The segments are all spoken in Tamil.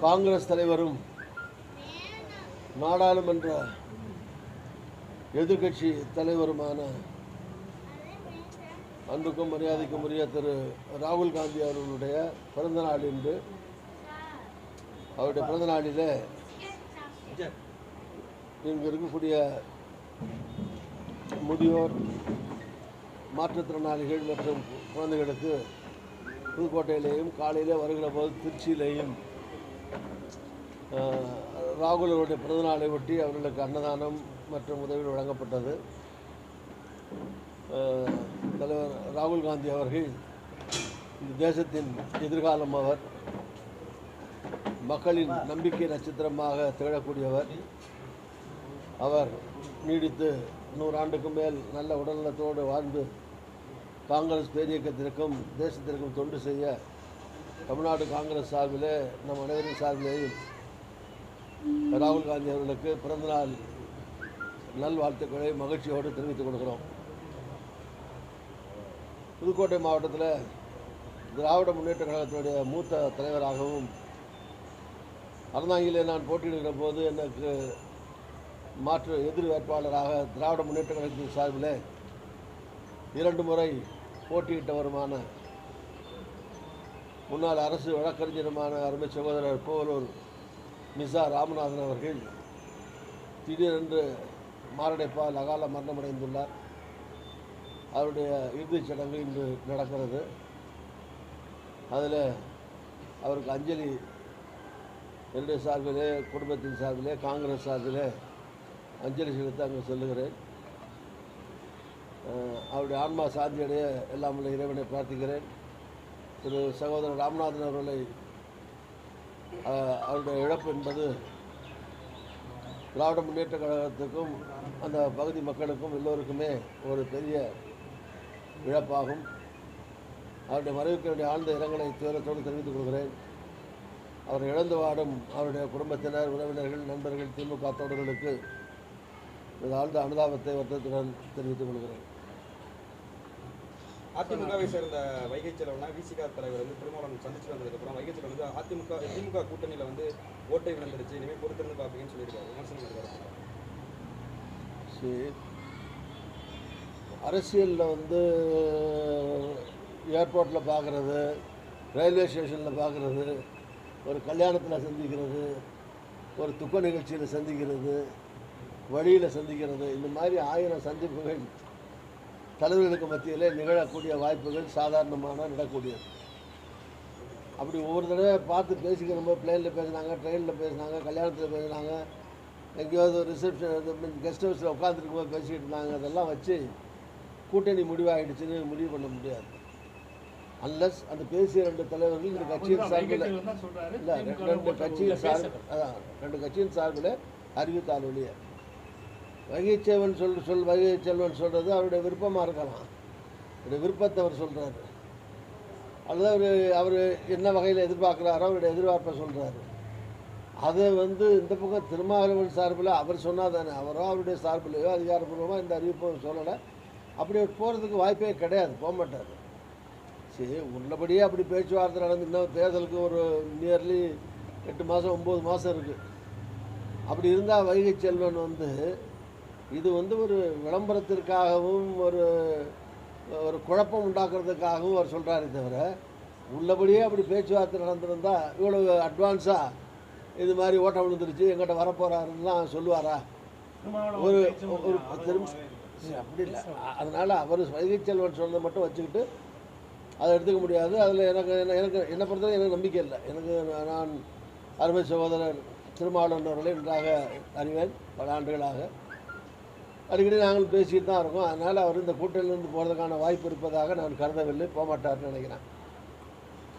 காங்கிரஸ் தலைவரும் நாடாளுமன்ற எதிர்க்கட்சி தலைவருமான அன்புக்கும் மரியாதைக்கும் உரிய திரு ராகுல் காந்தி அவர்களுடைய பிறந்த நாள் இன்று. அவருடைய பிறந்த நாளிலே இங்கு இருக்கக்கூடிய முதியோர் மாற்றுத்திறனாளிகள் மற்றும் குழந்தைகளுக்கு புதுக்கோட்டையிலேயும் காலையில் வருகிற போது திருச்சியிலேயும் ராகுல் அவருடைய பிறந்தநாளை ஒட்டி அவர்களுக்கு அன்னதானம் மற்றும் உதவிகள் வழங்கப்பட்டது. தலைவர் ராகுல் காந்தி அவர்கள் இந்த தேசத்தின் எதிர்காலம் அவர் மக்களின் நம்பிக்கை நட்சத்திரமாக திகழக்கூடியவர். அவர் நீடித்து நூறாண்டுக்கு மேல் நல்ல உடல்நலத்தோடு வாழ்ந்து காங்கிரஸ் பேரியக்கத்திற்கும் தேசத்திற்கும் தொண்டு செய்ய தமிழ்நாடு காங்கிரஸ் சார்பிலே நம் அனைவரின் சார்பிலேயும் ராகுல் காந்தி அவர்களுக்கு பிறந்தநாள் நல்வாழ்த்துக்களை மகிழ்ச்சியோடு தெரிவித்துக் கொள்கிறோம். புதுக்கோட்டை மாவட்டத்தில் திராவிட முன்னேற்ற கழகத்தினுடைய மூத்த தலைவராகவும் அறந்தாங்கிலே நான் போட்டியிடுகிற போது எனக்கு மாற்று எதிர் வேட்பாளராக திராவிட முன்னேற்ற கழகத்தின் சார்பில் இரண்டு முறை போட்டியிட்டவருமான முன்னாள் அரசு வழக்கறிஞருமான அருமை சகோதரர் போலூர் மிசா ராமநாதன் அவர்கள் திடீரென்று மாரடைப்பால் அகால மரணமடைந்துள்ளார். அவருடைய இறுதிச் சடங்கு இன்று நடக்கிறது. அதில் அவருக்கு அஞ்சலி என்னுடைய சார்பிலே குடும்பத்தின் சார்பிலே காங்கிரஸ் சார்பிலே அஞ்சலி செலுத்த அங்கே செல்லுகிறேன். அவருடைய ஆன்மா சாந்தியடைய எல்லாம் உள்ள இறைவனை பிரார்த்திக்கிறேன். திரு சகோதரர் ராமநாதன் அவர்களை அவருடைய இழப்பு என்பது திராவிட முன்னேற்ற கழகத்துக்கும் அந்த பகுதி மக்களுக்கும் எல்லோருக்குமே ஒரு பெரிய இழப்பாகும். அவருடைய மறைவுக்கு என்னுடைய ஆழ்ந்த இரங்கலை துயரத்தோடு தெரிவித்துக் கொள்கிறேன். அவர் இழந்து வாடும் அவருடைய குடும்பத்தினர் உறவினர்கள் நண்பர்கள் திமுக தோழர்களுக்கு ஆழ்ந்த அனுதாபத்தை வருத்தத்துடன் தெரிவித்துக் கொள்கிறேன். அதிமுகவை சேர்ந்த வைகை செல்வனா விசிக தலைவர் வந்து திருமாவளவன் சந்திச்சு வந்ததுக்கப்புறம் வைகை செலவு வந்து அதிமுக திமுக கூட்டணியில் வந்து ஓட்டை விழுந்துருச்சு. இனிமேல் பொறுத்திருந்து பார்ப்பீங்கன்னு சொல்லியிருக்காரு. விமர்சனம் சரி. அரசியலில் வந்து ஏர்போர்ட்டில் பார்க்குறது ரயில்வே ஸ்டேஷனில் பார்க்குறது ஒரு கல்யாணத்தில் சந்திக்கிறது ஒரு துக்க நிகழ்ச்சியில் சந்திக்கிறது வழியில் சந்திக்கிறது இந்த மாதிரி ஆயிரம் சந்திப்புகள் தலைவர்களுக்கு மத்தியில் நிகழக்கூடிய வாய்ப்புகள் சாதாரணமான நடக்கூடியது அப்படி ஒவ்வொரு தடவை பார்த்து பேசிக்கிற போது பிளேனில் பேசினாங்க ட்ரெயினில் பேசினாங்க கல்யாணத்தில் பேசினாங்க எங்கேயாவது ரிசப்ஷன் கெஸ்ட் ஹவுஸில் உட்காந்துருக்கும் போது பேசிக்கிட்டு இருந்தாங்க அதெல்லாம் வச்சு கூட்டணி முடிவாயிடுச்சுன்னு முடிவு பண்ண முடியாது. அன்லஸ் அந்த பேசிய ரெண்டு தலைவர்கள் இந்த கட்சியின் சார்பில் இல்லை ரெண்டு கட்சியின் சார்பில் அதான் ரெண்டு கட்சியின் சார்பில் அறிவித்தால் ஒழிய வகைச்செல்வன் சொல் சொல் வகைச்செல்வன் சொல்கிறது அவருடைய விருப்பமாக இருக்கலாம். அவருடைய விருப்பத்தை அவர் சொல்கிறாரு அல்லது அவர் அவர் என்ன வகையில் எதிர்பார்க்குறாரோ அவருடைய எதிர்பார்ப்பை சொல்கிறாரு அதை வந்து இந்த பக்கம் திருமாவளவன் சார்பில் அவர் சொன்னால் தானே அவரோ அவருடைய சார்பிலையோ அதிகாரப்பூர்வமாக இந்த அறிவிப்பை சொல்லலை. அப்படி போகிறதுக்கு வாய்ப்பே கிடையாது போக மாட்டார். சரி உள்ளபடியே அப்படி பேச்சுவார்த்தை நடந்து இன்னும் தேர்தலுக்கு ஒரு நியர்லி எட்டு மாதம் ஒம்பது மாதம் இருக்குது அப்படி இருந்தால் வைகை செல்வன் வந்து இது வந்து ஒரு விளம்பரத்திற்காகவும் ஒரு ஒரு குழப்பம் உண்டாக்குறதுக்காகவும் அவர் சொல்கிறாரே தவிர உள்ளபடியே அப்படி பேச்சுவார்த்தை நடந்திருந்தா இவ்வளவு அட்வான்ஸாக இது மாதிரி ஓட்டம் விழுந்துருச்சு எங்கிட்ட வரப்போகிறாருலாம் சொல்லுவாரா? ஒரு ஒரு திரும்ப அப்படி இல்லை. அதனால் அவர் வைகை செல்வன் சொன்னதை மட்டும் வச்சுக்கிட்டு அதை எடுத்துக்க முடியாது. அதில் எனக்கு என்ன- எனக்கு என்னை பொறுத்தவரை எனக்கு நம்பிக்கை இல்லை. எனக்கு நான் அருமை சகோதரர் திருமாவளவன் அவர்களை நன்றாக அறிவேன் பல ஆண்டுகளாக. அடிக்கடி நாங்களும் பேசிக்கிட்டு தான் இருக்கோம். அதனால் அவர் இந்த கூட்டணியிலிருந்து போகிறதுக்கான வாய்ப்பு இருப்பதாக நான் கருதவில்லை போகமாட்டார்னு நினைக்கிறேன்.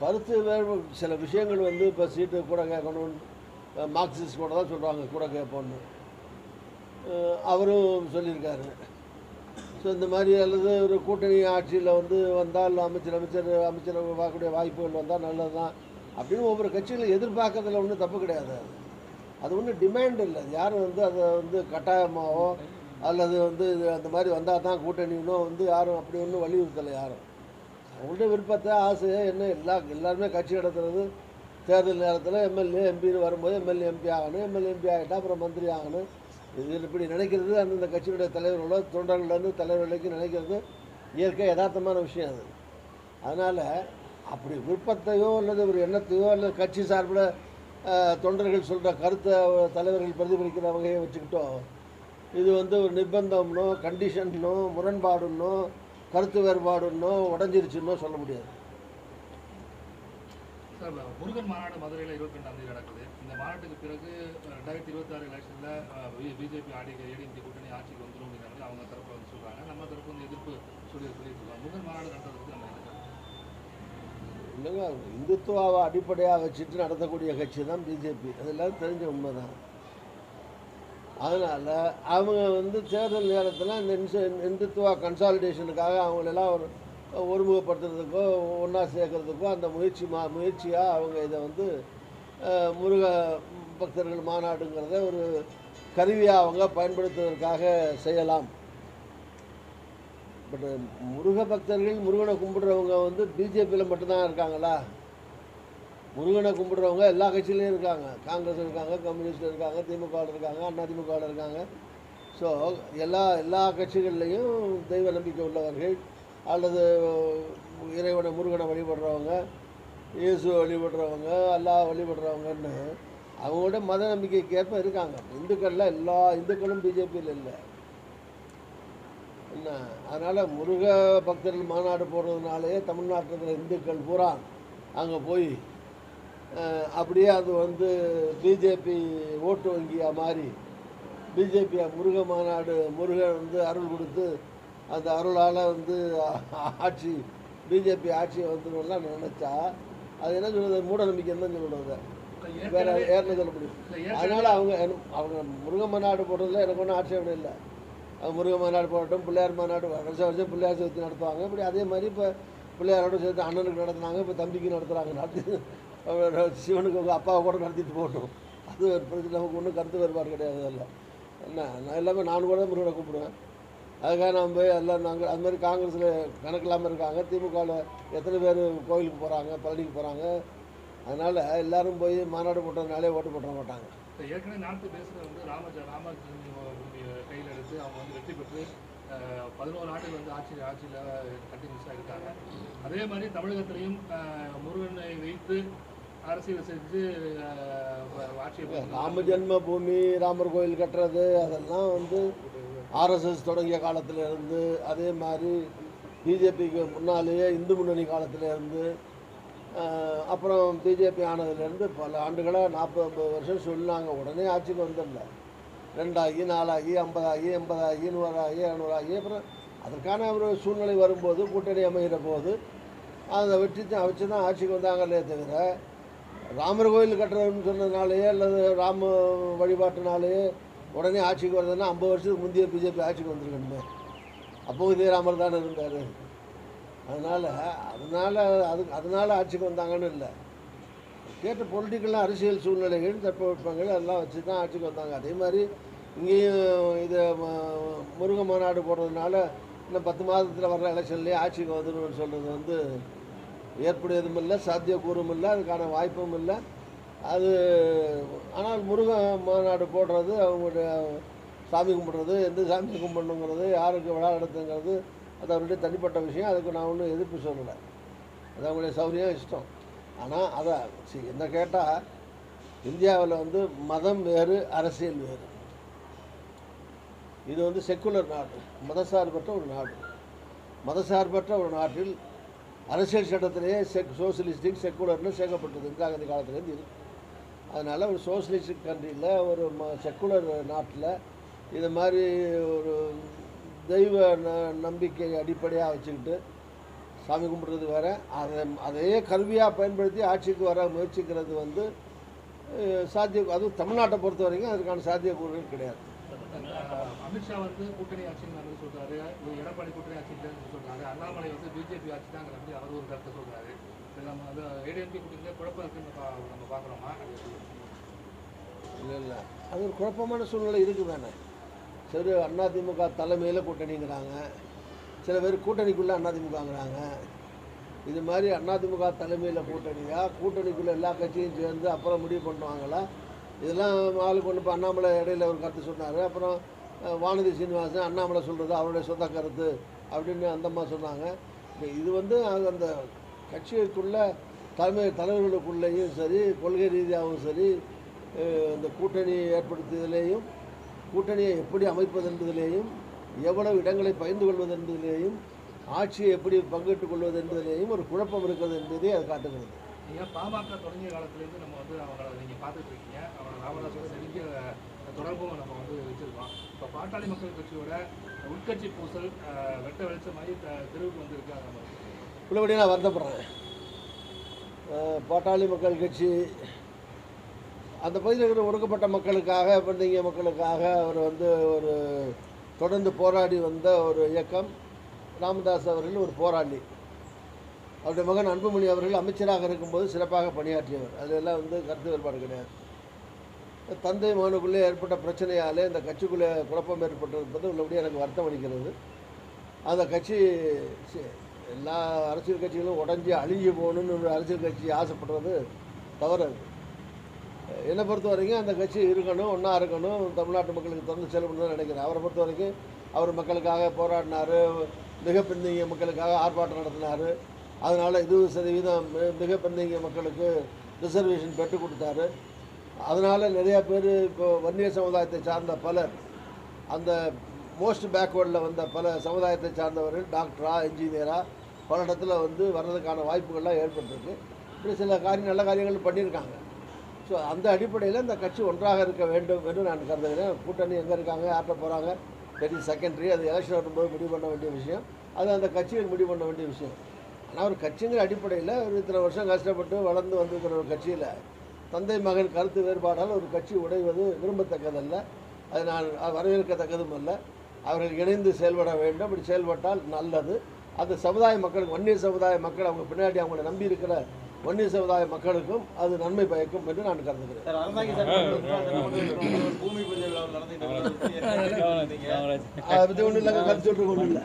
கருத்து வேறு சில விஷயங்கள் வந்து இப்போ சீட்டு கூட கேட்கணும் மார்க்சிஸ்ட் கூட தான் சொல்கிறாங்க கூட கேட்போன்னு அவரும் சொல்லியிருக்காரு. ஸோ இந்த மாதிரி அல்லது ஒரு கூட்டணி ஆட்சியில் வந்து வந்தால் அமைச்சர் அமைச்சர் அமைச்சர் பார்க்கக்கூடிய வாய்ப்புகள் வந்தால் நல்லது தான் அப்படின்னு ஒவ்வொரு கட்சிகளும் எதிர்பார்க்கறதுல ஒன்றும் தப்பு கிடையாது. அது. அது ஒன்றும் டிமாண்ட் இல்லை. யாரும் வந்து அதை வந்து கட்டாயமாகவோ அல்லது வந்து இது அந்த மாதிரி வந்தால் தான் கூட்டணினோ வந்து யாரும் அப்படி ஒன்றும் வலியுறுத்தலை யாரும். அவங்களுடைய விருப்பத்தை ஆசையை என்ன எல்லா எல்லாருமே கட்சி நடத்துறது. தேர்தல் நேரத்தில் எம்எல்ஏ எம்பின்னு வரும்போது எம்எல்ஏ எம்பி ஆகணும். எம்எல்ஏ எம்பி ஆகிட்டா அப்புறம் மந்திரி ஆகணும். இது இப்படி நினைக்கிறது அந்தந்த கட்சியுடைய தலைவர்களோ தொண்டர்கள்லேருந்து தலைவர்களுக்கு நினைக்கிறது இயற்கை யதார்த்தமான விஷயம் அது. அதனால் அப்படி விருப்பத்தையோ அல்லது ஒரு எண்ணத்தையோ அல்லது கட்சி சார்பில் தொண்டர்கள் சொல்கிற கருத்தை தலைவர்கள் பிரதிபலிக்கிற வகையை வச்சுக்கிட்டோம். இது வந்து ஒரு நிர்பந்தம்னோ கண்டிஷன்னோ முரண்பாடுன்னோ கருத்து வேறுபாடுன்னோ உடஞ்சிருச்சுன்னோ சொல்ல முடியாது. சார் முருகன் மாநாடு மதுரையில் இருபத்தி ரெண்டாம் தேதி நடக்குது. இந்த மாநாட்டுக்கு பிறகு ரெண்டாயிரத்தி இருபத்தி ஆறு எலெக்ஷனில் பிஜேபி ஆடிக்க ஏடிஎம்கே கூட்டணி ஆட்சிக்கு வந்துடும் அப்படிங்கிற அவங்க தரப்பு வந்து சொல்கிறாங்க நம்ம தரப்பு வந்து எதிர்ப்பு சொல்லி சொல்லிட்டு இருக்கோம். முருகன் மாநாடு நடத்துறதுக்கு நம்ம இல்லைங்க இந்துத்துவாவை அடிப்படையாக வச்சுட்டு நடத்தக்கூடிய கட்சி தான் பிஜேபி. அதெல்லாம் தெரிஞ்ச உண்மை தான் அதனால் அவங்க வந்து தேர்தல் நேரத்தில் இந்த இன்ச இந்துத்துவா கன்சாலிடேஷனுக்காக அவங்களெல்லாம் ஒரு ஒருமுகப்படுத்துறதுக்கோ ஒன்றா சேர்க்கறதுக்கோ அந்த முயற்சி மா முயற்சியாக அவங்க இதை வந்து முருக பக்தர்கள் மாநாடுங்கிறத ஒரு கருவியாக அவங்க பயன்படுத்துவதற்காக செய்யலாம். பட் முருக பக்தர்கள் முருகனை கும்பிடுறவங்க வந்து பிஜேபியில் மட்டும்தான் இருக்காங்களா? முருகனை கும்பிடுறவங்க எல்லா கட்சியிலையும் இருக்காங்க. காங்கிரஸ் இருக்காங்க கம்யூனிஸ்ட் இருக்காங்க திமுக இருக்காங்க அண்ணா திமுகவில் இருக்காங்க. ஸோ எல்லா எல்லா கட்சிகள்லேயும் தெய்வ நம்பிக்கை உள்ளவர்கள் அல்லது இறைவனை முருகனை வழிபடுறவங்க இயேசு வழிபடுறவங்க அல்லாஹ் வழிபடுறவங்கன்னு அவங்களோட மத நம்பிக்கைக்கு ஏற்ப இருக்காங்க. இந்துக்கள்லாம் எல்லா இந்துக்களும் பிஜேபியில் இல்லை. என்ன? அதனால் முருக பக்தர்கள் மாநாடு போடுறதுனாலேயே தமிழ்நாட்டில் இருக்கிற இந்துக்கள் பூரா அங்கே போய் அப்படியே அது வந்து பிஜேபி ஓட்டு வங்கியாக மாறி பிஜேபி முருக மாநாடு முருகன் வந்து அருள் கொடுத்து அந்த அருளால் வந்து ஆட்சி பிஜேபி ஆட்சி வந்துடும்லாம் நினச்சா அது என்ன சொல்கிறது மூட நம்பிக்கைன்னு தான் சொல்லுறது வேற ஏறின சொல்ல முடியும் அதனால் அவங்க அவங்க முருக மாநாடு போடுறதுல எனக்கு ஒன்றும் ஆட்சேபனை இல்லை. அவங்க முருக மாநாடு போடட்டும் பிள்ளையார் மாநாடு வருஷம் வருஷம் பிள்ளையார் சதுர்த்தி நடத்துவாங்க. இப்படி அதே மாதிரி இப்போ பிள்ளையாரோட சேர்த்து அண்ணனுக்கு நடத்துனாங்க இப்போ தம்பிக்கு நடத்துகிறாங்க நடத்தி சிவனுக்கு அப்பாவை கூட நடத்திட்டு போகட்டும் அது ஒரு பிரச்சனை. நமக்கு ஒன்றும் கருத்து வேறுபாடு கிடையாது அதில். என்ன? நான் எல்லாமே நான் கூட முருகனை கூப்பிடுவேன். அதுக்காக நான் போய் எல்லாம் நாங்கள் அது மாதிரி காங்கிரஸில் கணக்கு இல்லாமல் இருக்காங்க. திமுகவில் எத்தனை பேர் கோயிலுக்கு போகிறாங்க பழனிக்கு போகிறாங்க அதனால் எல்லோரும் போய் மாநாடு போட்டதுனாலே ஓட்டு போட மாட்டாங்க. ஏற்கனவே நாட்டு பேசுகிற வந்து ராமஜ ராமஜென்ம கையில் எடுத்து அவங்க வந்து வெற்றி பெற்று பதினோரு ஆண்டுகள் வந்து ஆட்சி ஆட்சியில் கண்டினியூஸாக இருக்காங்க. அதே மாதிரி தமிழகத்திலையும் முருகனை வைத்து அரசியல் செஞ்சு ராம ஜென்ம பூமி ராமர் கோயில் கட்டுறது அதெல்லாம் வந்து ஆர்எஸ்எஸ் தொடங்கிய காலத்துல இருந்து அதே மாதிரி பிஜேபிக்கு முன்னாலேயே இந்து முன்னணி காலத்துல இருந்து ஆஹ், அப்புறம் பிஜேபி ஆனதுலேருந்து பல ஆண்டுகளாக நாற்பது ஐம்பது வருஷம் சொன்னாங்க. உடனே ஆட்சிக்கு வந்துடல ரெண்டாகி நாலாகி ஐம்பதாகி எண்பதாகி நூறாகி இரநூறாகி அப்புறம் அதற்கான ஒரு சூழ்நிலை வரும்போது கூட்டணி அமைகிற போது அதை வச்சு தான் வச்சு தான் ஆட்சிக்கு வந்தாங்களே தவிர ராமர் கோயில் கட்டுறதுன்னு சொன்னதுனாலேயே அல்லது ராம வழிபாட்டினாலேயே உடனே ஆட்சிக்கு வருதுன்னா ஐம்பது வருஷத்துக்கு முந்தைய பிஜேபி ஆட்சிக்கு வந்திருக்கணுமே. அப்போவும் இதே ராமர் தானே இருந்தார். அதனால் அதனால் அது அதனால் ஆட்சிக்கு வந்தாங்கன்னு இல்லை. கேட்ட பொலிட்டிக்கலாக அரசியல் சூழ்நிலைகள் தட்பவெப்பங்கள் எல்லாம் வச்சு தான் ஆட்சிக்கு வந்தாங்க. அதே மாதிரி இங்கேயும் இது முருகன் முருக மாநாடு போடுறதுனால இன்னும் பத்து மாதத்தில் வர்ற எலெக்ஷன்லேயே ஆட்சிக்கு வந்துடும் சொல்கிறது வந்து ஏற்புடையதும் இல்லை சாத்தியக்கூறும் இல்லை அதுக்கான வாய்ப்பும் இல்லை அது ஆனால் முருக மாநாடு போடுறது அவங்களுடைய சாமி கும்பிட்றது எந்த சாமி கும்பிடணுங்கிறது யாருக்கு விழா நடத்துங்கிறது அது அவருடைய தனிப்பட்ட விஷயம். அதுக்கு நான் ஒன்றும் எதிர்ப்பு சொல்லலை. அது அவங்களுடைய சௌரியம் இஷ்டம். ஆனால் அதை சி என்ன கேட்டால் இந்தியாவில் வந்து மதம் வேறு அரசியல் வேறு. இது வந்து செக்குலர் நாடு மதசார்பற்ற ஒரு நாடு. மதசார்பற்ற ஒரு நாட்டில் அரசியல் சட்டத்திலேயே செக் சோசியலிஸ்டிக் செக்குலர்னு சேர்க்கப்பட்டது இந்திரா காந்தி காலத்துலேருந்து இருக்கு அதனால் ஒரு சோசியலிஸ்டிக் கண்ட்ரியில் ஒரு ம செக்குலர் நாட்டில் இது மாதிரி ஒரு தெய்வ ந நம்பிக்கை அடிப்படையாக வச்சுக்கிட்டு சாமி கும்பிட்றது வேறு. அதை அதையே கருவியாக பயன்படுத்தி ஆட்சிக்கு வர முயற்சிக்கிறது வந்து சாத்திய அதுவும் தமிழ்நாட்டை பொறுத்த வரைக்கும் அதுக்கான சாத்தியக்கூறுகள் கிடையாது. அமித்ஷா வந்து கூட்டணி ஆட்சின்னு வந்து சொல்றாரு எடப்பாடி கூட்டணி ஆட்சி இல்லைன்னு சொல்றாரு. அண்ணாமலை வந்து பிஜேபி ஆட்சி தான் அப்படி அவர் ஒரு கருத்தை சொல்றாரு. இது நம்ம அது ஏடிஎம்பி கூட்டணியில குழப்பம் இருக்குன்னு பா- நம்ம பார்க்குறோமா? இல்லை இல்லை. அது ஒரு குழப்பமான சூழ்நிலை இருக்குது தானே. சரி அதிமுக தலைமையில் கூட்டணிங்கிறாங்க. சில பேர் கூட்டணிக்குள்ளே அதிமுகங்கிறாங்க இது மாதிரி அதிமுக தலைமையில் கூட்டணியா கூட்டணிக்குள்ளே எல்லா கட்சியும் சேர்ந்து அப்புறம் முடிவு பண்ணுவாங்களா? இதெல்லாம் ஆளுக்கு ஒன்று இப்போ அண்ணாமலை இடையில ஒரு கருத்து சொன்னார். அப்புறம் வானதி சீனிவாசன் அண்ணாமலை சொல்கிறது அவருடைய சொந்த கருத்து அப்படின்னு அந்தம்மா சொன்னாங்க. இது வந்து அந்த கட்சிகளுக்குள்ள தலைமை தலைவர்களுக்குள்ளேயும் சரி கொள்கை ரீதியாகவும் சரி இந்த கூட்டணியை ஏற்படுத்துவதிலேயும் கூட்டணியை எப்படி அமைப்பது என்பதிலேயும் எவ்வளவு இடங்களை பகிர்ந்து கொள்வது என்பதிலேயும் ஆட்சியை எப்படி பங்கிட்டுக் கொள்வது என்பதிலேயும் ஒரு குழப்பம் இருக்கிறது என்பதை அது காட்டுகிறது. நீங்க பாமக தொடங்கிய காலத்துலேருந்து நம்ம வந்து அவங்கள நீங்கள் பார்த்துட்டு இருக்கீங்க. அவங்கள ராமதாஸோட நெருங்கிய தொடர்பும் நம்ம வந்து வச்சுருக்கோம். இப்போ பாட்டாளி மக்கள் கட்சியோட உட்கட்சி பூசல் வெட்ட வெளிச்சமாகி த- தெருவுக்கு வந்திருக்கு அதை நம்ம உள்ளபடி நான் வருத்தப்படுறேன். பாட்டாளி மக்கள் கட்சி அந்த பகுதியில் இருக்கிற ஒடுக்கப்பட்ட மக்களுக்காக பிறந்தீங்க மக்களுக்காக அவர் வந்து ஒரு தொடர்ந்து போராடி வந்த ஒரு இயக்கம் ராமதாஸ் அவர்கள் ஒரு போராளி. அவருடைய மகன் அன்புமணி அவர்கள் அமைச்சராக இருக்கும்போது சிறப்பாக பணியாற்றியவர். அதெல்லாம் வந்து கருத்து வேறுபாடு கிடையாது. தந்தை மகனுக்குள்ளே ஏற்பட்ட பிரச்சனையாலே இந்த கட்சிக்குள்ளே குழப்பம் ஏற்பட்டிருப்பது உள்ளபடியாக எனக்கு வருத்தம் அளிக்கிறது. அந்த கட்சி எல்லா அரசியல் கட்சிகளும் உடஞ்சி அழிஞ்சு போகணும்னு ஒரு அரசியல் கட்சி ஆசைப்படுறது தவறு. என்னை பொறுத்த வரைக்கும் அந்த கட்சி இருக்கணும் ஒன்றா இருக்கணும் தமிழ்நாட்டு மக்களுக்கு தொடர்ந்து செல்லணும்னு தான் நினைக்கிறேன். அவரை பொறுத்த வரைக்கும் அவர் மக்களுக்காக போராடினார் மிக மக்களுக்காக ஆர்ப்பாட்டம் நடத்தினார். அதனால் இருபது சதவீதம் மிக பின்தங்கிய மக்களுக்கு ரிசர்வேஷன் பெற்றுக் கொடுத்தாரு. அதனால் நிறையா பேர் இப்போ வன்னிய சமுதாயத்தை சார்ந்த பலர் அந்த மோஸ்ட் பேக்வேர்டில் வந்த பல சமுதாயத்தை சார்ந்தவர்கள் டாக்டரா இன்ஜினியராக பல இடத்துல வந்து வர்றதுக்கான வாய்ப்புகள்லாம் ஏற்பட்டிருக்கு. இப்படி சில காரியம் நல்ல காரியங்கள் பண்ணியிருக்காங்க. ஸோ அந்த அடிப்படையில் இந்த கட்சி ஒன்றாக இருக்க வேண்டும் என்று நான் கருதுகிறேன். கூட்டணி எங்கே இருக்காங்க யார்கிட்ட போகிறாங்க பெரிய செகண்டரி அது எலெக்ஷன் வரும்போது முடிவு பண்ண வேண்டிய விஷயம். அது அந்த கட்சிகள் முடிவு பண்ண வேண்டிய விஷயம். ஆனால் ஒரு கட்சிங்கிற அடிப்படையில் ஒரு இத்தனை வருஷம் கஷ்டப்பட்டு வளர்ந்து வந்திருக்கிற ஒரு கட்சியில் தந்தை மகன் கருத்து வேறுபாடால் ஒரு கட்சி உடைவது விரும்பத்தக்கதல்ல. அது நான் வரவேற்கத்தக்கதும் அல்ல. அவர்கள் இணைந்து செயல்பட வேண்டும். அப்படி செயல்பட்டால் நல்லது. அது சமுதாய மக்களுக்கு வன்னியர் சமுதாய மக்கள் அவங்க பின்னாடி அவங்களை நம்பி இருக்கிற வன்னியர் சமுதாய மக்களுக்கும் அது நன்மை பயக்கும் என்று நான் கருதுகிறேன். அதை பற்றி ஒன்றும் இல்லை கருத்து ஒன்றும் இல்லை.